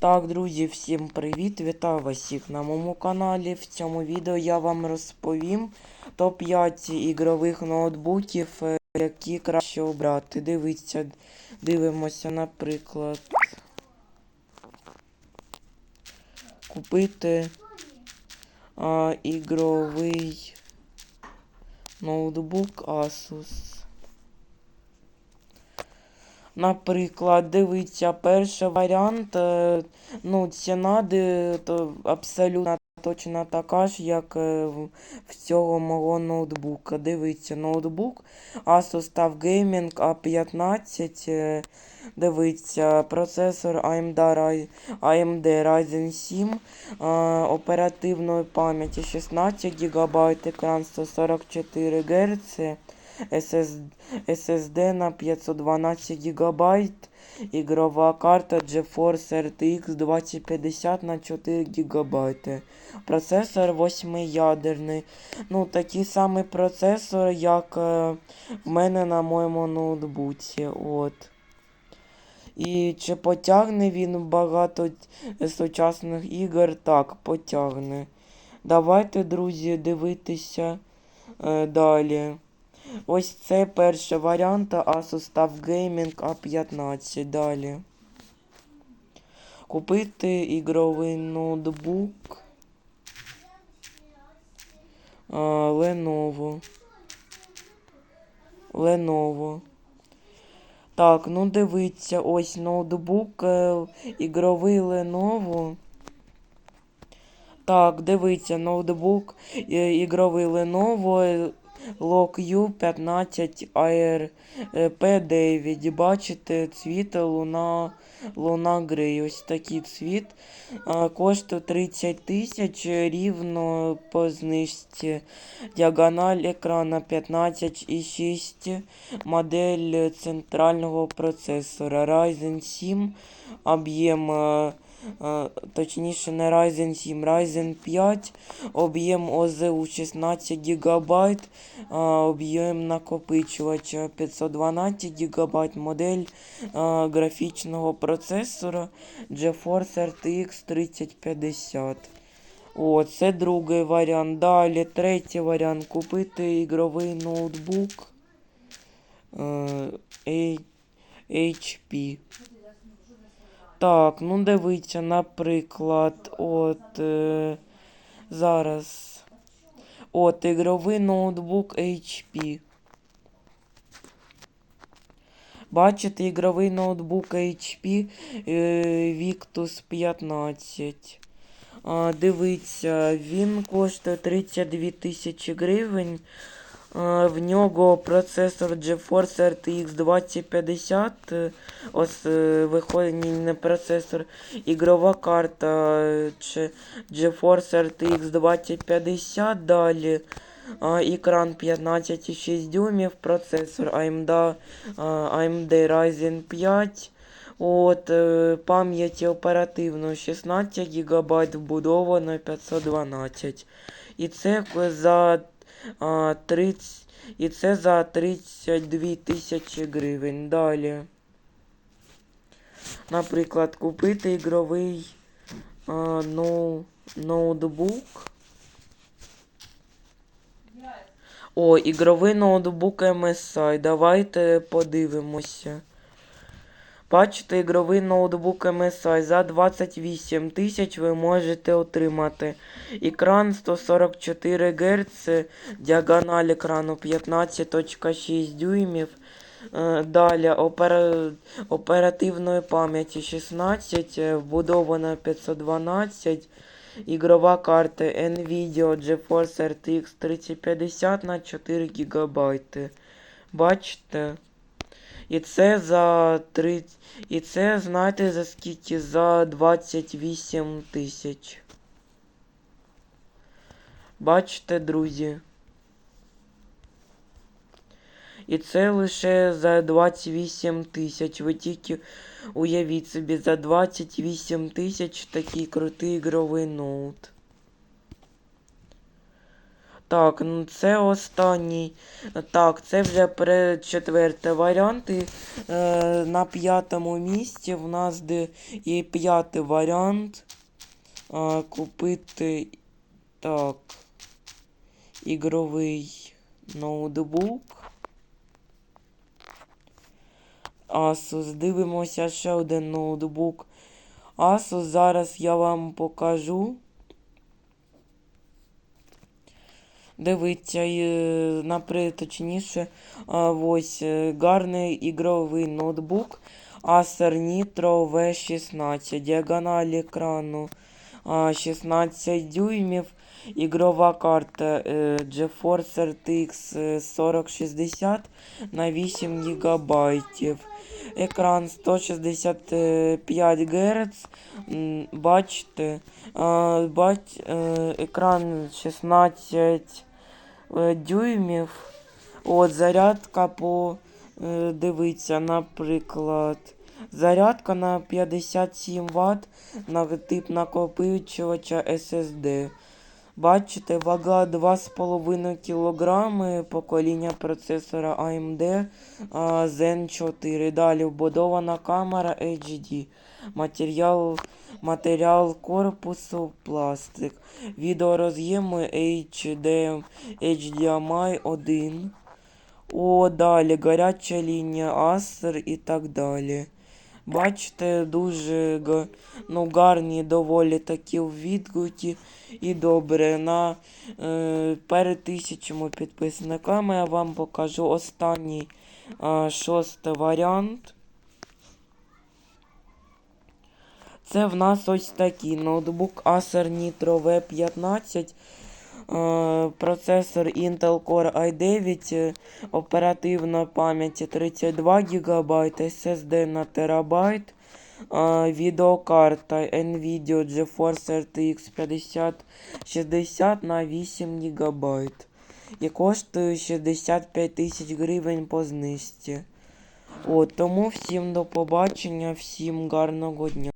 Так, друзі, всім привіт! Вітаю вас всіх на моєму каналі. В цьому відео я вам розповім топ-5 ігрових ноутбуків, е, які краще обрати. Дивіться, дивимося, наприклад. Купити а, ігровий ноутбук Asus. Наприклад, дивіться, перший варіант, е, ну, ціна де, то абсолютно точно така ж, як е, в цього мого ноутбука. Дивіться, ноутбук Asus TUF Gaming A15. е, Дивіться, процесор AMD, AMD Ryzen 7, е, оперативної пам'яті 16 ГБ, екран 144 Гц. SSD, на 512 ГБ, ігрова карта GeForce RTX 2050 на 4 ГБ. Процесор 8-ядерний. Ну, такий самий процесор, як е, в мене на моєму ноутбуці. От. І чи потягне він багато сучасних ігор? Так, потягне. Давайте, друзі, дивитися е, далі. Ось це перший варіант Asus TUF Gaming A15. Далі. Купити ігровий ноутбук. А, Lenovo. Lenovo. Так, ну дивіться, ось ноутбук е, ігровий Lenovo. Так, дивіться, ноутбук е, ігровий Lenovo е, LockU 15 Air е, P9. Бачите, цвіт луна, луна грей. Ось такий цвіт. Коштує 30 тисяч рівно по знижці. Діагональ екрана 15,6. Модель центрального процесора Ryzen 7. Об'єм е, точніше не Ryzen 7, Ryzen 5, об'єм ОЗУ 16 ГБ, об'єм накопичувача 512 ГБ, модель графічного процесора GeForce RTX 3050. О, це другий варіант. Далі третій варіант купити ігровий ноутбук е, HP. Так, ну дивіться, наприклад, от е, зараз. От ігровий ноутбук HP. Бачите, ігровий ноутбук HP е, Victus 15. А, дивіться, він коштує 32 тисячі гривень. А, В нього процесор GeForce RTX 2050. е, Ось е, виходить не процесор. Ігрова карта е, GeForce RTX 2050. Далі екран 15,6 дюймів, процесор AMD, AMD Ryzen 5. От, е, пам'яті оперативно 16 ГБ вбудовано 512. І це за а, 30, і це за 32 тисячі гривень. Далі. Наприклад, купити ігровий а, ноу, ноутбук. О, ігровий ноутбук MSI. Давайте подивимося. Бачите, ігровий ноутбук MSI за 28 тисяч ви можете отримати. Екран 144 Гц, діагональ екрану 15.6 дюймів. Е, Далі опера... оперативної пам'яті 16, е, вбудована 512. Ігрова карта Nvidia GeForce RTX 3050 на 4 ГБ. Бачите? І це за 30... І це, знаєте, за скільки? За 28 тисяч. Бачите, друзі? І це лише за 28 тисяч. Ви тільки уявіть собі, за 28 тисяч такий крутий ігровий ноут. Так, ну це останній. Так, це вже при четвертий варіант. І, е, на п'ятому місці в нас де і п'ятий варіант. Е, купити так. Ігровий ноутбук. Asus. Дивимося ще один ноутбук. Asus. Зараз я вам покажу. Дивіться, е, наприклад, точніше, а, ось е, гарний ігровий ноутбук Acer Nitro V16. Діагональ екрану 16 дюймів. Ігрова карта е, GeForce RTX е, 4060 на 8 гігабайтів. Екран 165 Гц. Бачите, бач, екран 16 е, дюймів. От зарядка по е, дивіться, наприклад. Зарядка на 57 Вт на тип накопичувача SSD. Бачите, вага 2,5 кг, покоління процесора AMD Zen 4. Далі вбудована камера HD. Матеріал, матеріал корпусу пластик. Відеороз'єми HD, HDMI 1. О, далі гаряча лінія Acer і так далі. Бачите, дуже ну, гарні доволі такі відгуки. І добре, на е, перед тисячами підписниками я вам покажу останній е, шостий варіант. Це в нас ось такий ноутбук Acer Nitro V15. Е, Процесор Intel Core i9, е, оперативна пам'ять 32 ГБ, SSD на терабайт, е, відеокарта Nvidia GeForce RTX 5060 на 8 ГБ. І коштує 65 тисяч гривень по знижці. От, тому всім до побачення, всім гарного дня.